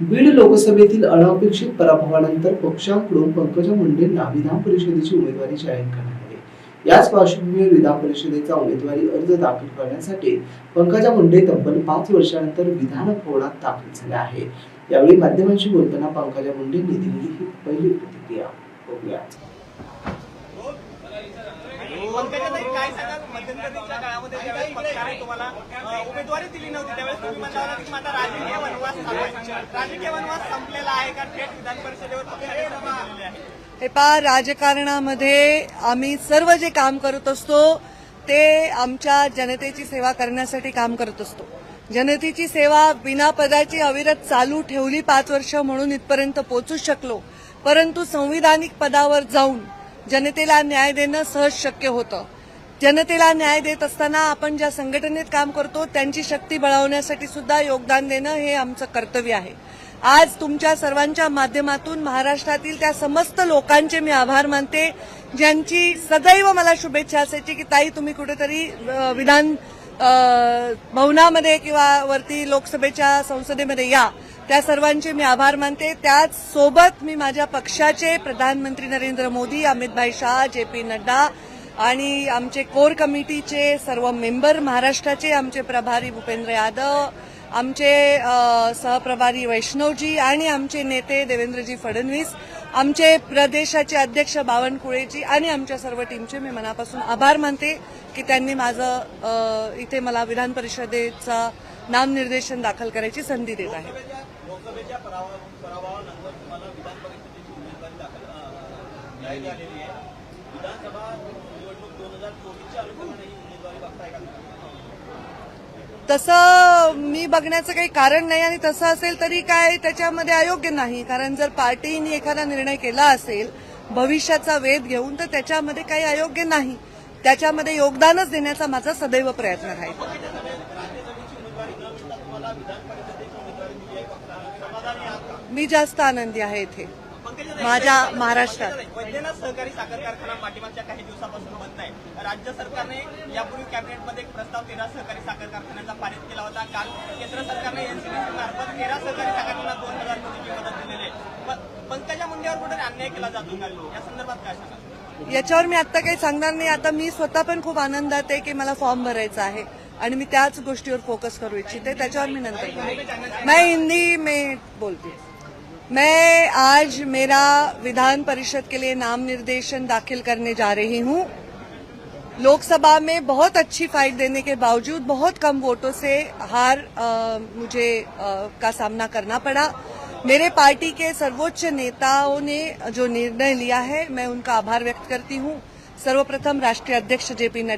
बीड लोकसभेतील अनपेक्षित पराभवानंतर पक्षाकडून पंकजा मुंडेंना विधान परिषदेची उमेदवारी जाहीर करण्यात आली याच पार्श्वभूमीवर विधान परिषदेचा उमेदवारी अर्ज दाखल करण्यासाठी पंकजा मुंडे तब्बल पाच वर्षानंतर विधान भवनात दाखल झाल्या आहे यावेळी माध्यमांशी बोलताना पंकजा मुंडेंनी दिलेली ही पहिली प्रतिक्रिया बघूया यामध्ये ज्यावेळेस पक्षाने तुम्हाला उमेदवारी दिली नव्हती त्यावेळेस तुम्ही म्हणला होता की माझा राजकीय वनवास राजकीय वनवास संपलेला आहे का? थेट विधान परिषदेवर पक्षाने संधी दिलेली आहे. हे पा राजकारणामध्ये आम्ही सर्व जे काम करत असतो ते आमच्या जनतेची सेवा करण्यासाठी काम करत असतो. जनतेची सेवा बिना पदाची अविरत चालू ठेवली पाच वर्ष म्हणून इथपर्यंत पोहोचू शकलो. परंतु संविधानिक पदावर जाऊन जनतेला न्याय देणं सहज शक्य होतं. जनतेला न्याय देत असताना आपण ज्या संघटनेत काम करतो त्यांची शक्ती बळावण्यासाठी सुद्धा योगदान देणं हे आमचं कर्तव्य आहे. आज तुमच्या सर्वांच्या माध्यमातून महाराष्ट्रातील त्या समस्त लोकांचे मी आभार मानते ज्यांची सदैव मला शुभेच्छा असायची की ताई तुम्ही कुठेतरी विधान भवनामध्ये किंवा वरती लोकसभेच्या संसदेमध्ये या. त्या सर्वांचे मी आभार मानते. त्याच सोबत मी माझ्या पक्षाचे प्रधानमंत्री नरेंद्र मोदी अमितभाई शाह जे पी नड्डा आणि आमचे कोर कमिटीचे सर्व मेंबर महाराष्ट्राचे आमचे प्रभारी भूपेंद्र यादव आमचे सहप्रभारी वैष्णवजी आणि आमचे नेते देवेंद्रजी फडणवीस आमचे प्रदेशाचे अध्यक्ष बावनकुळेजी आणि आमच्या सर्व टीमचे मी मनापासून आभार मानते की त्यांनी माझं इथे मला विधान परिषदेचा नामनिर्देशन दाखल करायची संधी देत आहे. विधानसभा निवडणूक दोन हजार चोवीसच्या अनुषंगाने ही उमेदवारी बघताय का? तसं मी बघण्याचं काही कारण नाही आणि तसं असेल तरी काय त्याच्यामध्ये अयोग्य नाही. कारण जर पार्टीने एखादा निर्णय केला असेल भविष्याचा वेध घेऊन तर त्याच्यामध्ये काही अयोग्य नाही. त्याच्यामध्ये योगदानच देण्याचा माझा सदैव प्रयत्न राहील मी जास्त आनंदी आहे इथे. माझ्या महाराष्ट्रात. वैद्यनाथ सहकारी साखर कारखाना पाठीमागच्या काही दिवसापासून बंद आहे. राज्य सरकारने यापूर्वी कॅबिनेटमध्ये एक प्रस्ताव तेरा सहकारी साखर कारखान्यांचा पारित केला होता. काल केंद्र सरकारने एनसीबीसी मार्फत तेरा सहकारी साखर दोन हजार कोटीची मदत दिलेली आहे. पंकजा मुंडेवर कुठे अन्याय केला जातो का? या संदर्भात काय सांगा याच्यावर मी आता काही सांगणार नाही. आता मी स्वतः पण खूप आनंदात आहे की मला फॉर्म भरायचा आहे आणि मी त्याच गोष्टीवर फोकस करू इच्छिते. त्याच्यावर मी नंतर. मैं हिंदी में बोलती. मैं आज मेरा विधान परिषद के लिए नाम निर्देशन दाखिल करने जा रही हूँ। लोकसभा में बहुत अच्छी फाइट देने के बावजूद बहुत कम वोटों से हार अ, मुझे अ, का सामना करना पड़ा। मेरे पार्टी के सर्वोच्च नेताओं ने जो निर्णय लिया है मैं उनका आभार व्यक्त करती हूँ। सर्वप्रथम राष्ट्रीय अध्यक्ष जेपी नड्डा